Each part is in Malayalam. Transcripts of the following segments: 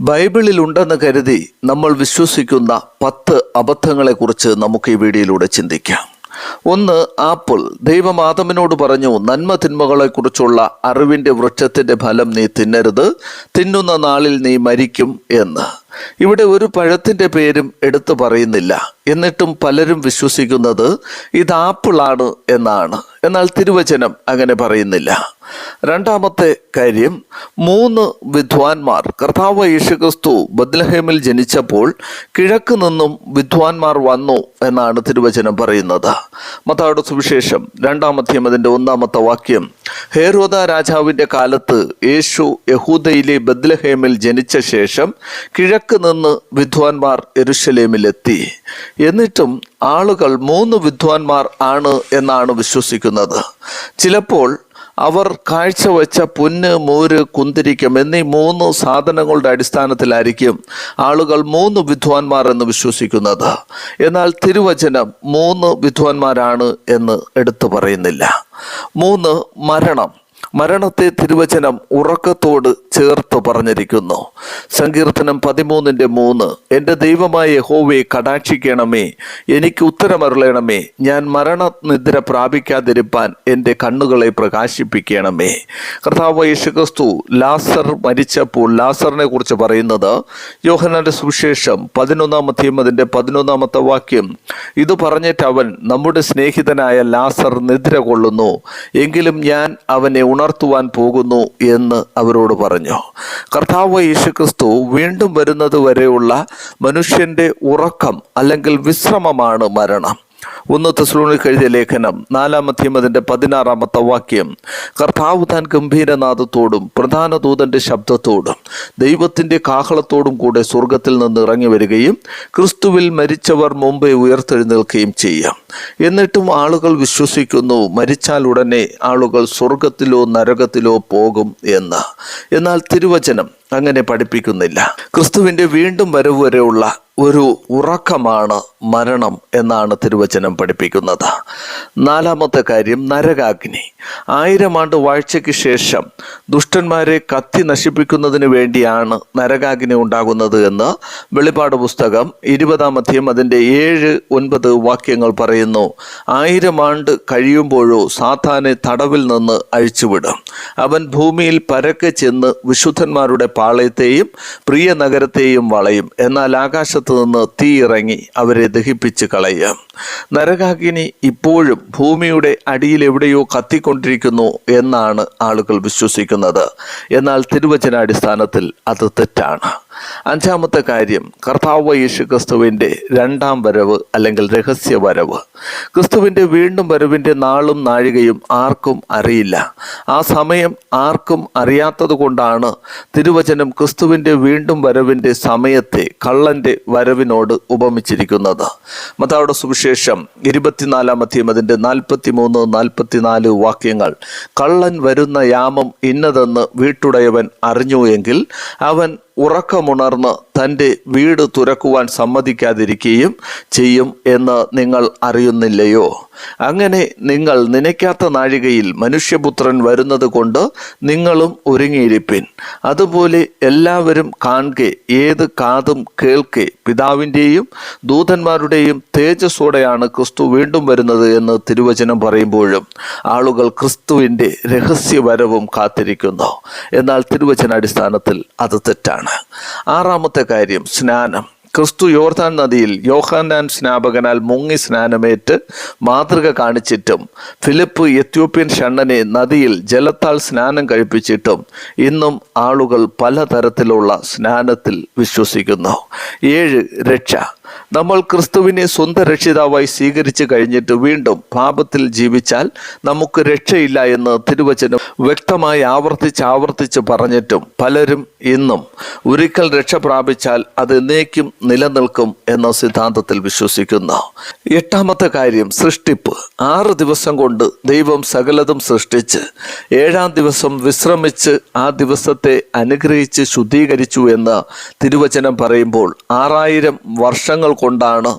ബൈബിളിൽ ഉണ്ടെന്ന് കരുതി നമ്മൾ വിശ്വസിക്കുന്ന പത്ത് അബദ്ധങ്ങളെക്കുറിച്ച് നമുക്ക് ഈ വീഡിയോയിലൂടെ ചിന്തിക്കാം. ഒന്ന് ആപ്പിൾ. ദൈവം ആദമിനോട് പറഞ്ഞു നന്മ തിന്മകളെക്കുറിച്ചുള്ള അറിവിന്റെ വൃക്ഷത്തിന്റെ ഫലം നീ തിന്നരുത്. തിന്നുന്ന നാളിൽ നീ മരിക്കും എന്ന്. ഇവിടെ ഒരു പഴത്തിന്റെ പേരും എടുത്തു പറയുന്നില്ല. എന്നിട്ടും പലരും വിശ്വസിക്കുന്നത് ഇത് ആപ്പിളാണ് എന്നാണ്. എന്നാൽ തിരുവചനം അങ്ങനെ പറയുന്നില്ല. രണ്ടാമത്തെ കാര്യം മൂന്ന് വിദ്വാൻമാർ കർത്താവ് യേശുക്രിസ്തു ബദ്ലഹേമിൽ ജനിച്ചപ്പോൾ കിഴക്ക് നിന്നും വിദ്വാൻമാർ വന്നു എന്നാണ് തിരുവചനം പറയുന്നത്. മത്തായുടെ സുവിശേഷം രണ്ടാമത്തെ അതിന്റെ ഒന്നാമത്തെ വാക്യം ഹേരോദ രാജാവിന്റെ കാലത്ത് യേശു യഹൂദയിലെ ബദ്ലഹേമിൽ ജനിച്ച ശേഷം കിഴക്ക് നിന്ന് വിദ്വാൻമാർ എരുശലേമിലെത്തി എന്നിട്ടും ആളുകൾ മൂന്ന് വിദ്വാൻമാർ ആണ് എന്നാണ് വിശ്വസിക്കുന്നത്. ചിലപ്പോൾ അവർ കാഴ്ചവെച്ച പുന്ന് മോര് കുന്തിരിക്കം എന്നീ മൂന്ന് സാധനങ്ങളുടെ അടിസ്ഥാനത്തിലായിരിക്കും ആളുകൾ മൂന്ന് വിദ്വാൻമാർ എന്ന് വിശ്വസിക്കുന്നത്. എന്നാൽ തിരുവചനം മൂന്ന് വിദ്വാൻമാരാണ് എന്ന് എടുത്തു പറയുന്നില്ല. മൂന്ന് മരണം. മരണത്തെ തിരുവചനം ഉറക്കത്തോട് ചേർത്ത് പറഞ്ഞിരിക്കുന്നു. സങ്കീർത്തനം പതിമൂന്നിന്റെ മൂന്ന് എന്റെ ദൈവമായ യഹോവയെ കടാക്ഷിക്കണമേ. എനിക്ക് ഉത്തരമരുളണമേ. ഞാൻ മരണനിദ്ര പ്രാപിക്കാതിരിപ്പാൻ എന്റെ കണ്ണുകളെ പ്രകാശിപ്പിക്കണമേ. കർത്താവ് യേശുക്രിസ്തു ലാസർ മരിച്ചപ്പോൾ ലാസറിനെ കുറിച്ച് പറയുന്നത് യോഹനാന്റെ സുവിശേഷം പതിനൊന്നാമത്തെയും അതിന്റെ പതിനൊന്നാമത്തെ വാക്യം ഇത് പറഞ്ഞിട്ട് അവൻ നമ്മുടെ സ്നേഹിതനായ ലാസർ നിദ്ര കൊള്ളുന്നു. എങ്കിലും ഞാൻ അവനെ ഉണർത്തുവാൻ പോകുന്നു എന്ന് അവരോട് പറഞ്ഞു. കർത്താവ് യേശുക്രിസ്തു വീണ്ടും വരുന്നത് വരെയുള്ള മനുഷ്യന്റെ ഉറക്കം അല്ലെങ്കിൽ വിശ്രമമാണ് മരണം. ഒന്ന് തെസ്ലോണിക്ക് എഴുതിയ ലേഖനം നാലാമത്തെയും അതിന്റെ പതിനാറാമത്തെ വാക്യം. കർത്താവ് താൻ ഗംഭീരനാഥത്തോടും പ്രധാന ദൂതന്റെ ശബ്ദത്തോടും ദൈവത്തിന്റെ കാഹളത്തോടും കൂടെ സ്വർഗത്തിൽ നിന്ന് ഇറങ്ങി വരികയും ക്രിസ്തുവിൽ മരിച്ചവർ മുമ്പേ ഉയർത്തെഴുന്നേൽക്കുകയും ചെയ്യാം. എന്നിട്ടും ആളുകൾ വിശ്വസിക്കുന്നു മരിച്ചാൽ ഉടനെ ആളുകൾ സ്വർഗത്തിലോ നരകത്തിലോ പോകും എന്ന്. എന്നാൽ തിരുവചനം അങ്ങനെ പഠിപ്പിക്കുന്നില്ല. ക്രിസ്തുവിന്റെ വീണ്ടും വരവ് വരെയുള്ള ഒരു ഉറക്കമാണ് മരണം എന്നാണ് തിരുവചനം പഠിപ്പിക്കുന്നത്. നാലാമത്തെ കാര്യം നരകാഗ്നി. ആയിരം ആണ്ട് വാഴ്ചയ്ക്ക് ശേഷം ദുഷ്ടന്മാരെ കത്തി നശിപ്പിക്കുന്നതിന് വേണ്ടിയാണ് നരകാഗ്നി ഉണ്ടാകുന്നത് എന്ന് വെളിപാട് പുസ്തകം ഇരുപതാം അധ്യയം അതിന്റെ ഏഴ് ഒൻപത് വാക്യങ്ങൾ പറയുന്നു. ആയിരം ആണ്ട് കഴിയുമ്പോഴോ സാത്താനെ തടവിൽ നിന്ന് അഴിച്ചുവിടും. അവൻ ഭൂമിയിൽ പരക്കെ ചെന്ന് വിശുദ്ധന്മാരുടെ പാളയത്തെയും പ്രിയ നഗരത്തെയും വളയും. എന്നാൽ ആകാശത്ത് നിന്ന് തീ ഇറങ്ങി അവരെ ദഹിപ്പിച്ച് കളയും. നരകാഗ്നി ഇപ്പോഴും ഭൂമിയുടെ അടിയിൽ എവിടെയോ കത്തിക്കൊണ്ടിരിക്കുന്നു എന്നാണ് ആളുകൾ വിശ്വസിക്കുന്നത്. എന്നാൽ തിരുവചനാടിസ്ഥാനത്തിൽ അത് തെറ്റാണ്. അഞ്ചാമത്തെ കാര്യം കർത്താവ് യേശു ക്രിസ്തുവിന്റെ രണ്ടാം വരവ് അല്ലെങ്കിൽ രഹസ്യ വരവ്. ക്രിസ്തുവിന്റെ വീണ്ടും വരവിന്റെ നാളും നാഴികയും ആർക്കും അറിയില്ല. ആ സമയം ആർക്കും അറിയാത്തത് കൊണ്ടാണ് തിരുവചനം ക്രിസ്തുവിന്റെ വീണ്ടും വരവിന്റെ സമയത്തെ കള്ളന്റെ വരവിനോട് ഉപമിച്ചിരിക്കുന്നത്. മത്താവിടെ സുവിശേഷം ഇരുപത്തിനാലാമത്തെയും അതിന്റെ നാൽപ്പത്തി മൂന്ന് നാൽപ്പത്തിനാല് വാക്യങ്ങൾ. കള്ളൻ വരുന്ന യാമം ഇന്നതെന്ന് വീട്ടുടയവൻ അറിഞ്ഞു എങ്കിൽ അവൻ ഉറക്കമുണർന്ന് തന്റെ വീട് തുറക്കുവാൻ സമ്മതിക്കാതിരിക്കുകയും ചെയ്യും എന്ന് നിങ്ങൾ അറിയുന്നില്ലയോ? അങ്ങനെ നിങ്ങൾ നനയ്ക്കാത്ത നാഴികയിൽ മനുഷ്യപുത്രൻ വരുന്നത് കൊണ്ട് നിങ്ങളും ഒരുങ്ങിയിരിപ്പിൻ. അതുപോലെ എല്ലാവരും കാണെ ഏത് കാതും കേൾക്കെ. പിതാവിന്റെയും ദൂതന്മാരുടെയും തേജസ്സോടെയാണ് ക്രിസ്തു വീണ്ടും വരുന്നത് എന്ന് തിരുവചനം പറയുമ്പോഴും ആളുകൾ ക്രിസ്തുവിന്റെ രഹസ്യവരവും കാത്തിരിക്കുന്നു. എന്നാൽ തിരുവചന അടിസ്ഥാനത്തിൽ അത് തെറ്റാണ്. ആറാമത്തെ കാര്യം സ്നാനം. ക്രിസ്തു യോർദാൻ നദിയിൽ യോഹാനാൻ സ്നാപകനാൽ മുങ്ങി സ്നാനമേറ്റ് മാതൃക കാണിച്ചിട്ടും ഫിലിപ്പ് എത്യോപ്യൻ ഷണ്ണനെ നദിയിൽ ജലത്താൽ സ്നാനം കഴിപ്പിച്ചിട്ടും ഇന്നും ആളുകൾ പലതരത്തിലുള്ള സ്നാനത്തിൽ വിശ്വസിക്കുന്നു. ഏഴ് രക്ഷ. നമ്മൾ ക്രിസ്തുവിനെ സ്വന്തം രക്ഷിതാവായി സ്വീകരിച്ചു കഴിഞ്ഞിട്ട് വീണ്ടും പാപത്തിൽ ജീവിച്ചാൽ നമുക്ക് രക്ഷയില്ല എന്ന് തിരുവചനം വ്യക്തമായി ആവർത്തിച്ച് ആവർത്തിച്ച് പറഞ്ഞിട്ടും പലരും ഇന്നും ഒരിക്കൽ രക്ഷ പ്രാപിച്ചാൽ അത് എന്നേക്കും നിലനിൽക്കും എന്ന സിദ്ധാന്തത്തിൽ വിശ്വസിക്കുന്നു. എട്ടാമത്തെ കാര്യം സൃഷ്ടിപ്പ്. ആറ് ദിവസം കൊണ്ട് ദൈവം സകലതും സൃഷ്ടിച്ച് ഏഴാം ദിവസം വിശ്രമിച്ച് ആ ദിവസത്തെ അനുഗ്രഹിച്ച് ശുദ്ധീകരിച്ചു എന്ന് തിരുവചനം പറയുമ്പോൾ ആറായിരം വർഷങ്ങൾ കൊണ്ടാണ്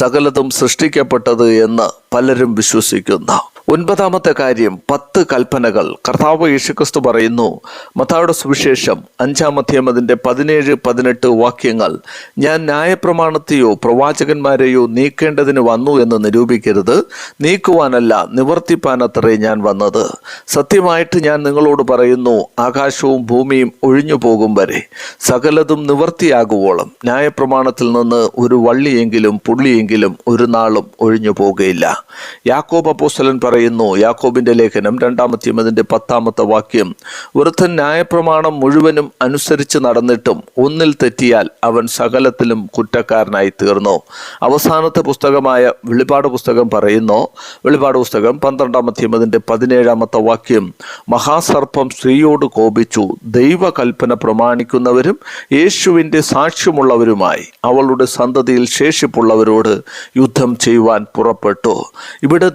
സകലതും സൃഷ്ടിക്കപ്പെട്ടത് എന്ന് പലരും വിശ്വസിക്കുന്നു. ഒൻപതാമത്തെ കാര്യം പത്ത് കൽപ്പനകൾ. കർത്താവ് യേശുക്രിസ്തു പറയുന്നു മത്തായുടെ സുവിശേഷം അഞ്ചാം അധ്യായം അതിന്റെ പതിനേഴ് പതിനെട്ട് വാക്യങ്ങൾ. ഞാൻ ന്യായപ്രമാണത്തെയോ പ്രവാചകന്മാരെയോ നീക്കേണ്ടതിന് വന്നു എന്ന് നിരൂപിക്കരുത്. നീക്കുവാനല്ല നിവർത്തിപ്പാനത്രേ ഞാൻ വന്നത്. സത്യമായിട്ട് ഞാൻ നിങ്ങളോട് പറയുന്നു ആകാശവും ഭൂമിയും ഒഴിഞ്ഞു പോകും വരെ. സകലതും നിവർത്തിയാകുവോളം. ന്യായപ്രമാണത്തിൽ നിന്ന് ഒരു വള്ളിയെങ്കിലും പുള്ളിയെങ്കിലും ഒരു നാളും ഒഴിഞ്ഞു പോകുകയില്ല. യാക്കോബ് അപ്പോസ്തലൻ പറയുന്നു. യാക്കോബിന്റെ ലേഖനം രണ്ടാമത്തെയും അതിന്റെ പത്താമത്തെ വാക്യം. വൃദ്ധൻ ന്യായപ്രമാണം മുഴുവനും അനുസരിച്ച് നടന്നിട്ടും ഒന്നിൽ തെറ്റിയാൽ അവൻ സകലത്തിലും കുറ്റക്കാരനായി തീർന്നു. അവസാനത്തെ പുസ്തകമായ വെളിപാട് പുസ്തകം പറയുന്നു. വെളിപാട് പുസ്തകം പന്ത്രണ്ടാമത്തെയും അതിന്റെ പതിനേഴാമത്തെ വാക്യം. മഹാസർപ്പം സ്ത്രീയോട് കോപിച്ചു. ദൈവകൽപ്പന പ്രമാണിക്കുന്നവരും യേശുവിന്റെ സാക്ഷ്യമുള്ളവരുമായി അവളുടെ സന്തതിയിൽ ശേഷിപ്പുള്ളവരോട് യുദ്ധം ചെയ്യുവാൻ പുറപ്പെട്ടു. ഇവിടെ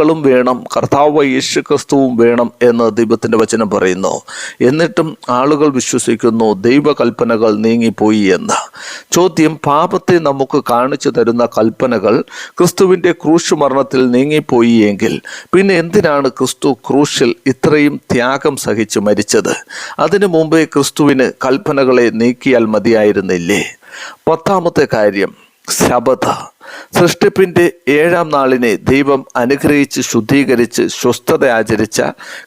ദൈവകൽപ്പനകളും വേണം. കർത്താവ് യേശു ക്രിസ്തുവും വേണം എന്ന് ദൈവത്തിന്റെ വചനം പറയുന്നു. എന്നിട്ടും ആളുകൾ വിശ്വസിക്കുന്നു ദൈവകൽപ്പനകൾ നീങ്ങിപ്പോയി എന്ന്. ചോദ്യം പാപത്തെ നമുക്ക് കാണിച്ചു തരുന്ന കൽപ്പനകൾ ക്രിസ്തുവിന്റെ ക്രൂശ് മരണത്തിൽ നീങ്ങിപ്പോയി എങ്കിൽ പിന്നെ എന്തിനാണ് ക്രിസ്തു ക്രൂശിൽ ഇത്രയും ത്യാഗം സഹിച്ച് മരിച്ചത്? അതിനു മുമ്പേ ക്രിസ്തുവിന് കൽപ്പനകളെ നീക്കിയാൽ മതിയായിരുന്നില്ലേ? പത്താമത്തെ കാര്യം ശബദ സൃഷ്ടിപ്പിന്റെ ഏഴാം നാളിനെ ദൈവം അനുഗ്രഹിച്ച് ശുദ്ധീകരിച്ച് സ്വസ്ഥത ആചരിച്ച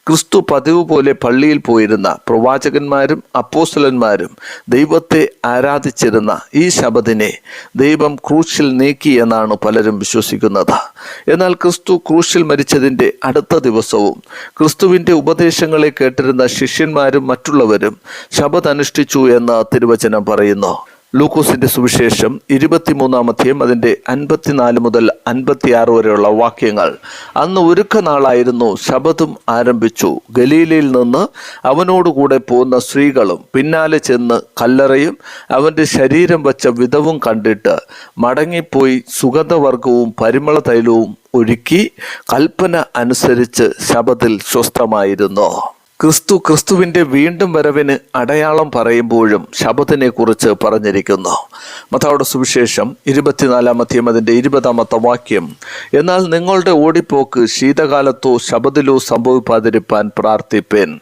ക്രിസ്തു പതിവ് പോലെ പള്ളിയിൽ പോയിരുന്ന പ്രവാചകന്മാരും അപ്പോസ്തലന്മാരും ദൈവത്തെ ആരാധിച്ചിരുന്ന ഈ ശബദിനെ ദൈവം ക്രൂശിൽ നീക്കി എന്നാണ് പലരും വിശ്വസിക്കുന്നത്. എന്നാൽ ക്രിസ്തു ക്രൂശിൽ മരിച്ചതിന്റെ അടുത്ത ദിവസവും ക്രിസ്തുവിന്റെ ഉപദേശങ്ങളെ കേട്ടിരുന്ന ശിഷ്യന്മാരും മറ്റുള്ളവരും ശബദ് അനുഷ്ഠിച്ചു എന്ന് തിരുവചനം പറയുന്നു. ലൂക്കോസിന്റെ സുവിശേഷം ഇരുപത്തിമൂന്നാം അധ്യയം അതിന്റെ അൻപത്തിനാല് മുതൽ അൻപത്തിയാറ് വരെയുള്ള വാക്യങ്ങൾ. അന്ന് ഒരുക്ക നാളായിരുന്നു ശബദും ആരംഭിച്ചു. ഗലീലയിൽ നിന്ന് അവനോടുകൂടെ പോകുന്ന സ്ത്രീകളും പിന്നാലെ ചെന്ന് കല്ലറയും അവന്റെ ശരീരം വച്ച വിധവും കണ്ടിട്ട് മടങ്ങിപ്പോയി സുഗന്ധവർഗവും പരിമള തൈലവും ഒരുക്കി കൽപ്പന അനുസരിച്ച് ശബദിൽ സ്വസ്ഥമായിരുന്നു. ക്രിസ്തു ക്രിസ്തുവിന്റെ വീണ്ടും വരവിന് അടയാളം പറയുമ്പോഴും ശബത്തിനെക്കുറിച്ച് പറഞ്ഞിരിക്കുന്നു. മത്താവിടെ സുവിശേഷം ഇരുപത്തിനാലാം അധ്യയം അതിന്റെ ഇരുപതാമത്തെ വാക്യം. എന്നാൽ നിങ്ങളുടെ ഓടിപ്പോക്ക് ശീതകാലത്തോ ശബദിലോ സംഭവിപ്പാതിരിപ്പാൻ പ്രാർത്ഥിപ്പേൻ.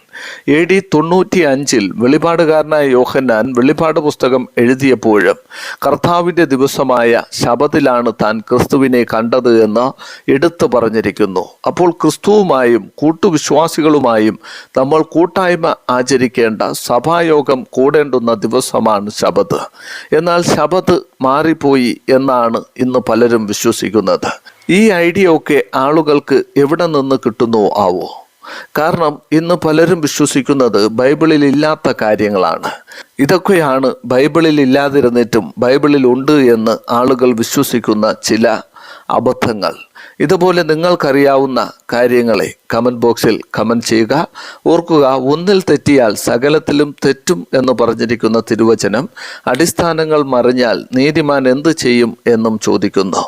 എ ഡി തൊണ്ണൂറ്റി അഞ്ചിൽ വെളിപാടുകാരനായ യോഹന്നാൻ വെളിപാട് പുസ്തകം എഴുതിയപ്പോഴും കർത്താവിന്റെ ദിവസമായ ശബത്തിലാണ് താൻ ക്രിസ്തുവിനെ കണ്ടത് എന്ന് എടുത്തു പറഞ്ഞിരിക്കുന്നു. അപ്പോൾ ക്രിസ്തുവുമായും കൂട്ടുവിശ്വാസികളുമായും നമ്മൾ കൂട്ടായ്മ ആചരിക്കേണ്ട സഭായോഗം കൂടേണ്ടുന്ന ദിവസമാണ് ശബത്ത്. എന്നാൽ ശബത്ത് മാറിപ്പോയി എന്നാണ് ഇന്ന് പലരും വിശ്വസിക്കുന്നത്. ഈ ഐഡിയ ഒക്കെ ആളുകൾക്ക് എവിടെ നിന്ന് കിട്ടുന്നു ആവോ? കാരണം ഇന്ന് പലരും വിശ്വസിക്കുന്നത് ബൈബിളിൽ ഇല്ലാത്ത കാര്യങ്ങളാണ്. ഇതൊക്കെയാണ് ബൈബിളിൽ ഇല്ലാതിരുന്നിട്ടും ബൈബിളിൽ ഉണ്ട് എന്ന് ആളുകൾ വിശ്വസിക്കുന്ന ചില അബദ്ധങ്ങൾ. ഇതുപോലെ നിങ്ങൾക്കറിയാവുന്ന കാര്യങ്ങളെ കമന്റ് ബോക്സിൽ കമന്റ് ചെയ്യുക. ഓർക്കുക ഒന്നിൽ തെറ്റിയാൽ സകലത്തിലും തെറ്റും എന്ന് പറഞ്ഞിരിക്കുന്ന തിരുവചനം അടിസ്ഥാനങ്ങൾ മറിഞ്ഞാൽ നീതിമാൻ എന്ത് ചെയ്യും എന്നും ചോദിക്കുന്നു.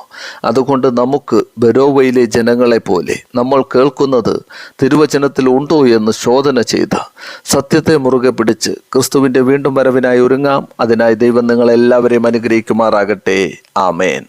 അതുകൊണ്ട് നമുക്ക് ബരോവയിലെ ജനങ്ങളെ പോലെ നമ്മൾ കേൾക്കുന്നത് തിരുവചനത്തിൽ ഉണ്ടോ എന്ന് ശോധന ചെയ്ത് സത്യത്തെ മുറുകെ പിടിച്ച് ക്രിസ്തുവിന്റെ വീണ്ടും വരവിനായി ഒരുങ്ങാം. അതിനായി ദൈവം നിങ്ങളെല്ലാവരെയും അനുഗ്രഹിക്കുമാറാകട്ടെ. ആമേൻ.